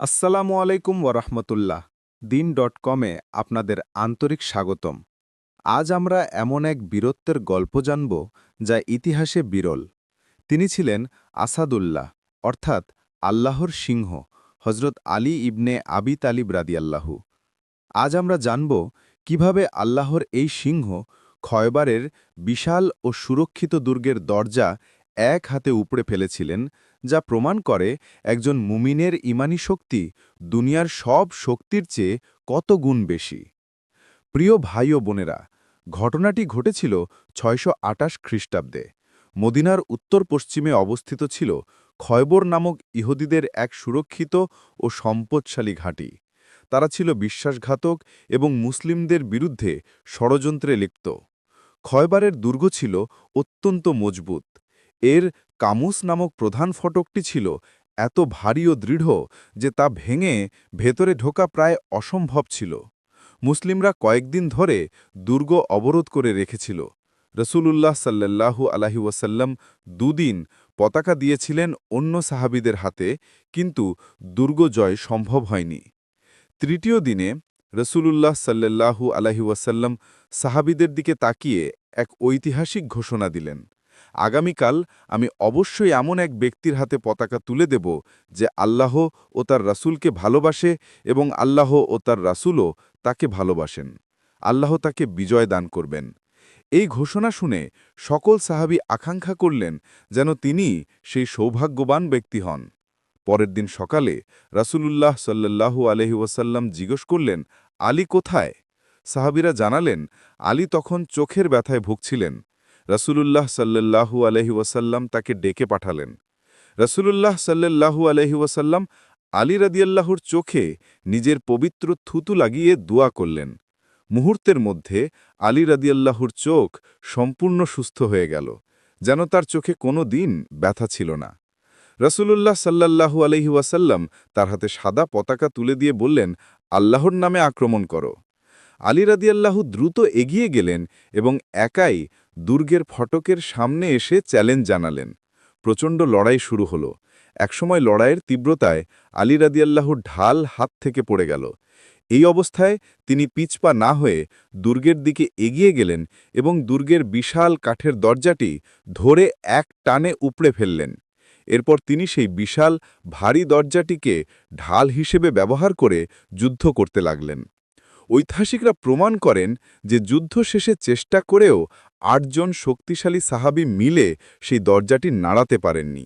আসসালামু আলাইকুম ওরহমতুল্লাহ দিন ডট কমে আপনাদের আন্তরিক স্বাগতম। আজ আমরা এমন এক বীরত্বের গল্প জানব যা ইতিহাসে বিরল। তিনি ছিলেন আসাদুল্লাহ, অর্থাৎ আল্লাহর সিংহ হজরত আলী ইবনে আবি তালিব রাদিয়াল্লাহু। আজ আমরা জানব কীভাবে আল্লাহর এই সিংহ খয়বারের বিশাল ও সুরক্ষিত দুর্গের দরজা এক হাতে উপড়ে ফেলেছিলেন যা প্রমাণ করে একজন মুমিনের ইমানি শক্তি দুনিয়ার সব শক্তির চেয়ে কত গুণ বেশি। প্রিয় ভাই ও বোনেরা, ঘটনাটি ঘটেছিল ছয়শো আটাশ খ্রিস্টাব্দে। মদিনার উত্তর পশ্চিমে অবস্থিত ছিল খয়বর নামক ইহুদিদের এক সুরক্ষিত ও সম্পদশালী ঘাঁটি। তারা ছিল বিশ্বাসঘাতক এবং মুসলিমদের বিরুদ্ধে ষড়যন্ত্রে লিপ্ত। খয়বারের দুর্গ ছিল অত্যন্ত মজবুত। এর কামুস নামক প্রধান ফটকটি ছিল এত ভারী ও দৃঢ় যে তা ভেঙে ভেতরে ঢোকা প্রায় অসম্ভব ছিল। মুসলিমরা কয়েকদিন ধরে দুর্গ অবরোধ করে রেখেছিল। রসুলুল্লাহ সাল্লাল্লাহু আলাহি ওয়াসাল্লাম দুদিন পতাকা দিয়েছিলেন অন্য সাহাবিদের হাতে, কিন্তু দুর্গ জয় সম্ভব হয়নি। তৃতীয় দিনে রসুলুল্লাহ সাল্লাল্লাহু আলাহি ওয়াসাল্লাম সাহাবিদের দিকে তাকিয়ে এক ঐতিহাসিক ঘোষণা দিলেন। আগামীকাল আমি অবশ্যই এমন এক ব্যক্তির হাতে পতাকা তুলে দেব যে আল্লাহ ও তার রাসূলকে ভালোবাসে এবং আল্লাহ ও তার রাসূলও তাকে ভালোবাসেন। আল্লাহ তাকে বিজয় দান করবেন। এই ঘোষণা শুনে সকল সাহাবি আকাঙ্ক্ষা করলেন যেন তিনি সেই সৌভাগ্যবান ব্যক্তি হন। পরের দিন সকালে রাসূলুল্লাহ সাল্লাল্লাহু আলহি ওয়াসাল্লাম জিজ্ঞেস করলেন, আলী কোথায়? সাহাবিরা জানালেন, আলী তখন চোখের ব্যথায় ভুগছিলেন। রসুলুল্লাহ সাল্লাল্লাহু আলহি ওয়াসাল্লাম তাকে ডেকে পাঠালেন। রসুলুল্লাহ সাল্লাল্লাহু আলহি ওয়াসাল্লাম আলী রাদিয়াল্লাহুর চোখে নিজের পবিত্র থুতু লাগিয়ে দোয়া করলেন। মুহূর্তের মধ্যে আলী রাদিয়াল্লাহুর চোখ সম্পূর্ণ সুস্থ হয়ে গেল, যেন তার চোখে কোনো দিন ব্যথা ছিল না। রসুলুল্লাহ সাল্লাল্লাহু আলহি ওয়াসাল্লাম তার হাতে সাদা পতাকা তুলে দিয়ে বললেন, আল্লাহর নামে আক্রমণ করো। আলী রাদিয়াল্লাহু দ্রুত এগিয়ে গেলেন এবং একাই দুর্গের ফটকের সামনে এসে চ্যালেঞ্জ জানালেন। প্রচণ্ড লড়াই শুরু হল। একসময় লড়াইয়ের তীব্রতায় আলী রাদিয়াল্লাহুর ঢাল হাত থেকে পড়ে গেল। এই অবস্থায় তিনি পিছপা না হয়ে দুর্গের দিকে এগিয়ে গেলেন এবং দুর্গের বিশাল কাঠের দরজাটি ধরে এক টানে উপড়ে ফেললেন। এরপর তিনি সেই বিশাল, ভারী দরজাটিকে ঢাল হিসেবে ব্যবহার করে যুদ্ধ করতে লাগলেন। ঐতিহাসিকরা প্রমাণ করেন যে যুদ্ধ শেষে চেষ্টা করেও আটজন শক্তিশালী সাহাবি মিলে সেই দরজাটি নাড়াতে পারেননি।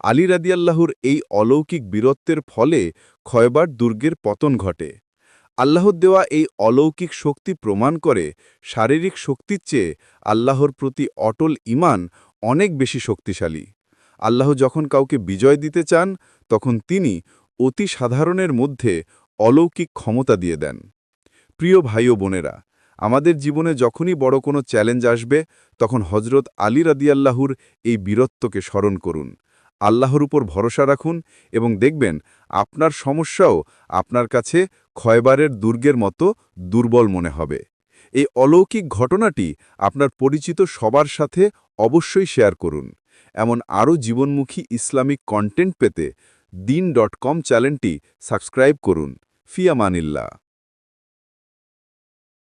আলী রাদিয়াল্লাহুর এই অলৌকিক বীরত্বের ফলে ক্ষয়বার দুর্গের পতন ঘটে। আল্লাহর দেওয়া এই অলৌকিক শক্তি প্রমাণ করে শারীরিক শক্তির চেয়ে আল্লাহর প্রতি অটল ইমান অনেক বেশি শক্তিশালী। আল্লাহ যখন কাউকে বিজয় দিতে চান, তখন তিনি অতি সাধারণের মধ্যে অলৌকিক ক্ষমতা দিয়ে দেন। প্রিয় ভাই ও বোনেরা, আমাদের জীবনে যখনই বড় কোনো চ্যালেঞ্জ আসবে, তখন হজরত আলী রাদিয়াল্লাহুর এই বীরত্বকে স্মরণ করুন। আল্লাহর উপর ভরসা রাখুন এবং দেখবেন আপনার সমস্যাও আপনার কাছে ক্ষয়বারের দুর্গের মতো দুর্বল মনে হবে। এই অলৌকিক ঘটনাটি আপনার পরিচিত সবার সাথে অবশ্যই শেয়ার করুন। এমন আরও জীবনমুখী ইসলামিক কন্টেন্ট পেতে দিন ডট কম চ্যানেলটি সাবস্ক্রাইব করুন। ফিয়ামানিল্লা